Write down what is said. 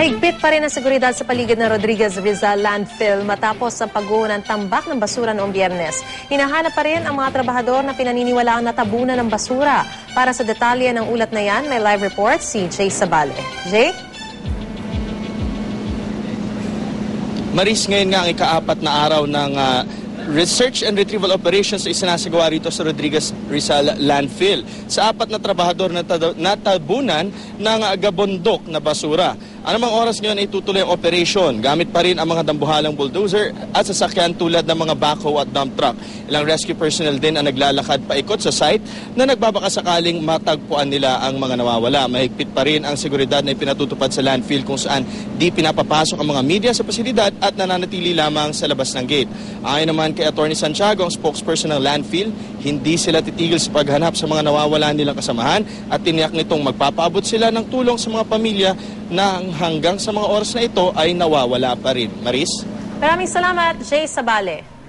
Mahigpit pa rin ang seguridad sa paligid ng Rodriguez Rizal landfill matapos ang pagguho ng tambak ng basura noong biyernes. Hinahanap pa rin ang mga trabahador na pinaniniwalaang natabunan ng basura. Para sa detalye ng ulat na yan, may live report si Jay Sabale. Jay? Maris, ngayon nga ang ikaapat na araw ng ah, research and retrieval operations na isinasagawa rito sa Rodriguez Rizal landfill. Sa apat na trabahador na natabunan ng ah, gabondok na basura. Anumang oras ngayon ay tutuloy ang operation. Gamit pa rin ang mga dambuhalang bulldozer at sasakyan tulad ng mga backhoe at dump truck. Ilang rescue personnel din ang naglalakad paikot sa site na nagbabaka sakaling matagpuan nila ang mga nawawala. Mahigpit pa rin ang seguridad na ipinatutupad sa landfill kung saan di pinapapasok ang mga media sa pasilidad at nananatili lamang sa labas ng gate. Ayon naman kay Attorney Santiago, ang spokesperson ng landfill, hindi sila titigil sa paghanap sa mga nawawala nilang kasamahan at tiniyak nitong magpapaabot sila ng tulong sa mga pamilya na hanggang sa mga oras na ito ay nawawala pa rin. Maris? Maraming salamat, Jay Sabale.